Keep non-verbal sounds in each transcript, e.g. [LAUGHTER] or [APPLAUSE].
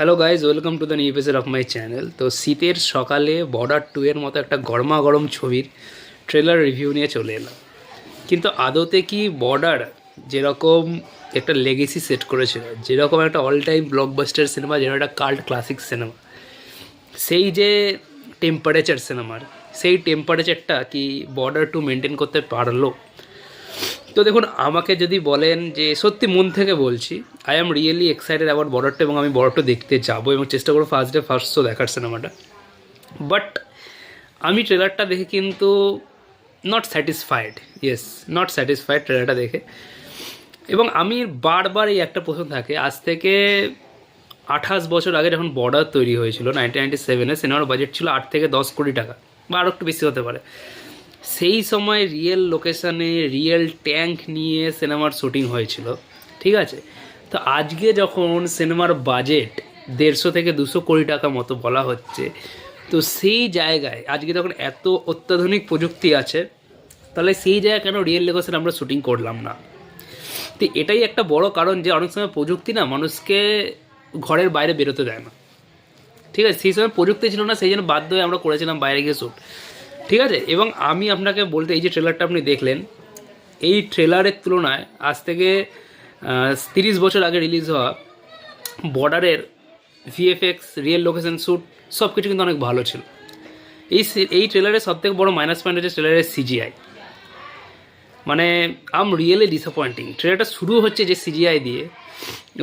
Hello guys welcome to the new episode of my channel তো শীতের সকালে border two এর মতো একটা গরমা গরম ছবির ট্রেলার রিভিউ নিয়ে চলে এলাম। কিন্তু আদতে কি বর্ডার যেরকম একটা লেগেসি সেট করেছিল, যেরকম একটা অল টাইম ব্লকবাস্টার সিনেমা যেরকম একটা কাল্ট ক্লাসিক সিনেমা সেই যে টেম্পারেচার সিনেমার সেই টেম্পারেচারটা কি বর্ডার টু মেনটেন করতে পারল? তো দেখুন, আমাকে যদি বলেন যে সত্যি মন থেকে বলছি I am really excited about বর্ডারটা এবং আমি বর্ডারটা দেখতে যাব এবং চেষ্টা করব ফার্স্ট ডে ফার্স্ট শো দেখার সিনেমাটা বাট আমি ট্রেলারটা দেখে কিন্তু not satisfied yes not satisfied ট্রেলারটা দেখে। এবং আমি বারবার এই একটা প্রশ্ন থাকে, আজ থেকে আঠাশ বছর আগে যখন বর্ডার তৈরি হয়েছিল নাইনটিন নাইনটি সেভেনে সিনেমার বাজেট ছিল আট থেকে দশ কোটি টাকা, বা আরও একটু বেশি হতে পারে। সেই সময় রিয়েল লোকেশানে রিয়েল ট্যাঙ্ক নিয়ে সিনেমার শুটিং হয়েছিল, ঠিক আছে? তো আজকে যখন সিনেমার বাজেট দেড়শো থেকে দুশো কোটি টাকা মতো বলা হচ্ছে, তো সেই জায়গায়, আজকে যখন এত অত্যাধুনিক প্রযুক্তি আছে, তাহলে সেই জায়গায় কেন রিয়েল লোকেশন আমরা শুটিং করলাম না? তো এটাই একটা বড় কারণ যে অনেক সময় প্রযুক্তি না মানুষকে ঘরের বাইরে বেরোতে দেয় না। ঠিক আছে? সেই সময় প্রযুক্তি ছিল না, সেই জন্য বাধ্য হয়ে আমরা করেছিলাম বাইরে গিয়ে শ্যুট ঠিক আছে? এবং আমি আপনাকে বলতে, এই যে ট্রেলারটা আপনি দেখলেন, এই ট্রেলারের তুলনায় আজ থেকে তিরিশ বছর আগে রিলিজ হওয়া বর্ডারের ভিএফএক্স রিয়েল লোকেশন শ্যুট সব কিছু কিন্তু অনেক ভালো ছিল। এই এই ট্রেলারের সবথেকে বড় মাইনাস পয়েন্ট হচ্ছে ট্রেলারের সিজিআই মানে আম রিয়েলি ডিসঅ্যাপয়েন্টিং ট্রেলারটা শুরু হচ্ছে যে সিজিআই দিয়ে।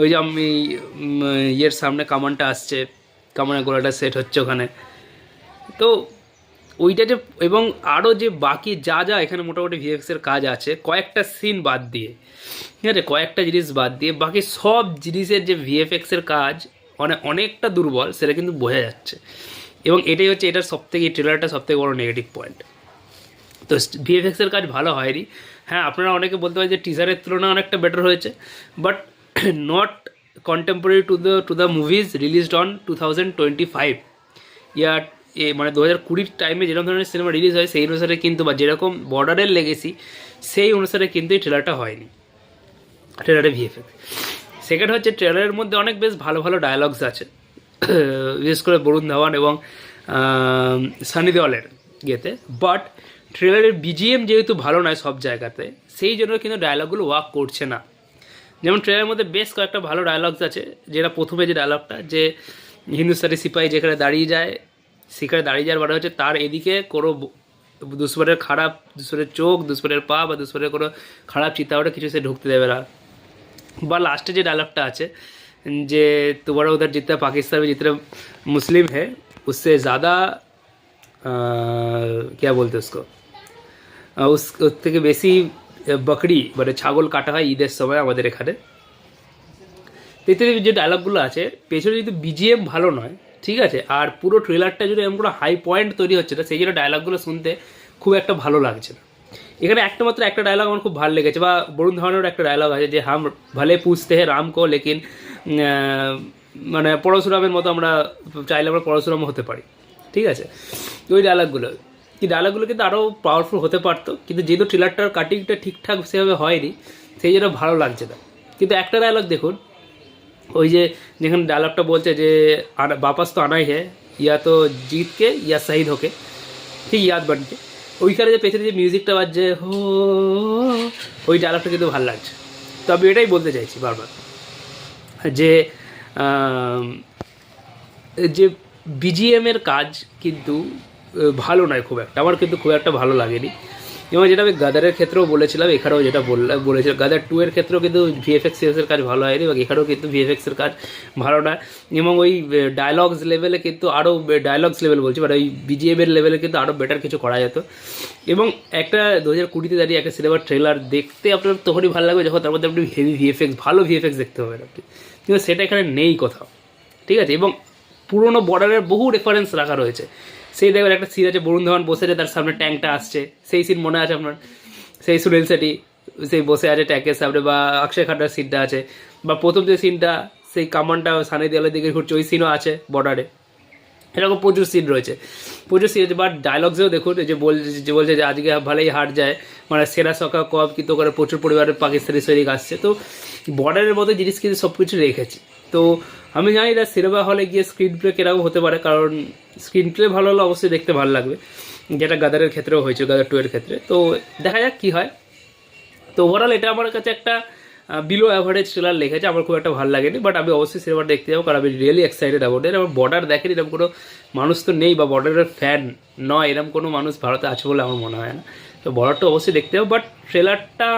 ওই যে আমি ইয়ের সামনে কামানটা আসছে, কামানের গোলাটা সেট হচ্ছে ওখানে। তো ওইটা যে, এবং আরও যে বাকি যা যা এখানে মোটামুটি ভিএফএক্সের কাজ আছে, কয়েকটা সিন বাদ দিয়ে। ঠিক আছে? কয়েকটা জিনিস বাদ দিয়ে, বাকি সব জিনিসের যে ভিএফএক্সের কাজ মানে অনেকটা দুর্বল, সেটা কিন্তু বোঝা যাচ্ছে। এবং এটাই হচ্ছে এটার সবথেকে ট্রেলারটা সবথেকে বড় নেগেটিভ পয়েন্ট তো ভিএফএক্সের কাজ ভালো হয়নি। হ্যাঁ আপনারা অনেকে বলতে পারেন যে টিজারের তুলনায় অনেকটা বেটার হয়েছে but not contemporary to the to the movies released on two thousand twenty five year এ মানে দু হাজার কুড়ির টাইমে যেরকম ধরনের সিনেমা রিলিজ হয়, সেই অনুসারে কিন্তু বা যেরকম বর্ডারের লেগেছি সেই অনুসারে কিন্তু এই ট্রেলারটা হয়নি। ট্রেলারে ভিএফএক্স সেকেন্ড হচ্ছে ট্রেলারের মধ্যে অনেক বেশ ভালো ভালো ডায়ালগস আছে। [COUGHS] বিশেষ করে বরুণ ধাওয়ান এবং সানি দেওয়ালের ইয়েতে। বাট ট্রেলারের বিজিএম যেহেতু ভালো নয় সব জায়গাতে, সেই জন্য কিন্তু ডায়লগগুলো ওয়াক করছে না। যেমন ট্রেলারের মধ্যে বেশ কয়েকটা ভালো ডায়লগস আছে, যেটা প্রথমে যে ডায়লগটা যে হিন্দুস্তানি সিপাহী যেখানে দাঁড়িয়ে যায় শিকার দাঁড়িয়ে যাওয়ার মানে হচ্ছে। তার এদিকে কোনো দুশ্মনের খারাপ, দুশ্মনের চোখ, দুশ্মনের পা বা দুশ্মনের কোনো খারাপ চিন্তাভাবনা কিছু সে ঢুকতে দেবে না। বা লাস্টে যে ডায়লগটা আছে, যে তোমারা উধার জিতনা পাকিস্তান में মুসলিম হে উসে জাদা কে বলতে बोलते থেকে বেশি বকরি মানে ছাগল কাটা হয় ঈদের সময় আমাদের এখানে। ইত্যাদি যে ডায়লগগুলো আছে, পেছনে যদি বিজিএম ভালো নয় ঠিক আছে? আর পুরো ট্রেলারটা যদি এমন কোনো হাই পয়েন্ট তৈরি হচ্ছে না সেই জন্য ডায়লগগুলো শুনতে খুব একটা ভালো লাগছে না। এখানে একটা মাত্র একটা ডায়লগ আমার খুব ভালো লেগেছে, বা বরুণ ধরনের একটা ডায়লগ আছে যে, হাম, ভালে পুষতে হে রাম কো, লেকিন মানে পরশুরামের মতো আমরা চাইলে আমরা পরশুরাম হতে পারি। ঠিক আছে? ওই ডায়লগগুলো কি ডায়লগগুলো কিন্তু আরও পাওয়ারফুল হতে পারতো, কিন্তু যেহেতু ট্রেলারটার কাটিংটা ঠিকঠাক সেভাবে হয়নি, সেই জন্য ভালো লাগছে না। কিন্তু একটা ডায়লগ দেখুন ওই যে যেখানে ডায়লগটা বলছে যে বাপাস তো আনাই হে ইয়া তো জিতকে, ইয়া শহীদ হোকে। ঠিক ইয়াদ বানকে ওইখানে যে পেছনে যে মিউজিকটা বাজছে, হো, ওই ডায়লগটা কিন্তু ভালো লাগছে। তো আমি এটাই বলতে চাইছি বারবার। যে যে বিজিএমের কাজ কিন্তু ভালো নয় খুব একটা। আমার কিন্তু খুব একটা ভালো লাগেনি। এবং যেটা আমি গাদারের ক্ষেত্রেও বলেছিলাম, এখানেও যেটা বলেছিলাম, গাদার টু এর ক্ষেত্রেও কিন্তু ভিএফএক্স এর কাজ ভালো হয়নি এবং এখানেও কিন্তু ভিএফএক্স এর কাজ ভালো নয়। এবং ওই ডায়লগস লেভেলে কিন্তু আরও ডায়লগস লেভেল বলছি মানে ওই বিজিএম এর লেভেলে কিন্তু আরও বেটার কিছু করা যেত। এবং একটা দু হাজার কুড়িতে দাঁড়িয়ে একটা সিনেমার ট্রেলার দেখতে আপনার তখনই ভালো লাগবে যখন তার মধ্যে আপনি হেভি ভিএফএক্স ভালো ভিএফএক্স দেখতে পাবেন আপনি। কিন্তু সেটা এখানে নেই কোথাও। ঠিক আছে? এবং পুরোনো বর্ডারের বহু রেফারেন্স রাখা রয়েছে। সেই দেখবেন একটা সিন আছে, বরুণ ধাওয়ান বসে তার সামনে ট্যাঙ্কটা আসছে। সেই সিন মনে আছে আপনার? সেই সুনীল সেটি সেই বসে আছে ট্যাঙ্কের সামনে, বা অক্ষয় খাটার সিনটা আছে, বা প্রথম যে সিনটা সেই কামানটা সানি দেওয়ালের দিকে ঘুরছে, ওই সিনও আছে বর্ডারে এরকম প্রচুর সিন রয়েছে। প্রচুর সিন আছে বাট ডায়লগসেও দেখুন যে বলছে যে বলছে যে আজকে ভালোই হাট যায় মানে সেরা সকা কব কিন্তু করে প্রচুর পরিমাণে পাকিস্তানি সৈনিক আসছে। তো বর্ডারের মতো জিনিস কিন্তু সব কিছু রেখেছি। তো আমি জানি না সিনেমা হলে গিয়ে স্ক্রিন প্লে কীরকম হতে পারে, কারণ স্ক্রিন প্লে ভালো হলে অবশ্যই দেখতে ভালো লাগবে। যেটা গাদারের ক্ষেত্রেও হয়েছে, গাদার টু এর ক্ষেত্রে। তো দেখা যাক কী হয়। তো ওভারঅল এটা আমার কাছে একটা বিলো অ্যাভারেজ ট্রেলার লেখেছে আমার খুব একটা ভালো লাগেনি বাট আমি অবশ্যই সিনেমাটা দেখতে যাব, কারণ আমি রিয়েলি এক্সাইটেড অ্যাবাউট এর আমার বর্ডার দেখেন, এরকম কোনো মানুষ তো নেই, বা বর্ডারের ফ্যান নয়, এরকম কোনো মানুষ ভারতে আছে বলে আমার মনে হয় না। তো বর্ডারটা অবশ্যই দেখতে হবে বাট ট্রেলারটা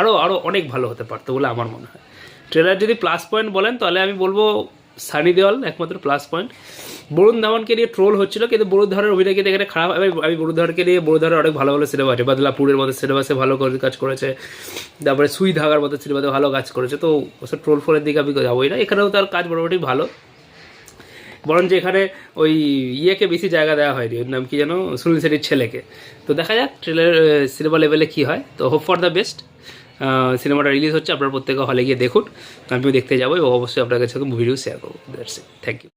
আরও আরও অনেক ভালো হতে পারতো বলে আমার মনে হয়। ট্রেলার যদি প্লাস পয়েন্ট বলেন, তাহলে আমি বলব সানি দেওয়াল একমাত্র প্লাস পয়েন্ট বরুণ ধাওয়ানকে নিয়ে ট্রোল হচ্ছিল, কিন্তু বরুণ অভিনয়কে দেখে এটা খারাপ আমি আমি বরুণ ধাওয়ানকে নিয়ে বরুণ ধাওয়ানের অনেক ভালো ভালো সিনেমা আছে। বাদলাপুরের মতো সিনেমাসে ভালো কাজ করেছে। তারপরে সুই ধাগার মতো সিনেমাতে ভালো কাজ করেছে। তো ওসব ট্রোল ফোলের দিকে আমি যাবোই না। এখানেও তার কাজ মোটামুটি ভালো। বরঞ্চ এখানে ওই ইয়েকে বেশি জায়গা দেওয়া হয়নি। ওর নাম কি যেন? সুনীল শেঠির ছেলেকে। তো দেখা যাক ট্রেলার সিনেমা লেভেলে কী হয়। তো হোপ ফর দ্য বেস্ট সিনেমাটা রিলিজ হচ্ছে, আপনারা প্রত্যেকে হলে গিয়ে দেখুন। আমিও দেখতে যাব এবং অবশ্যই আপনার কাছে ভিডিও শেয়ার করব। That's it thank you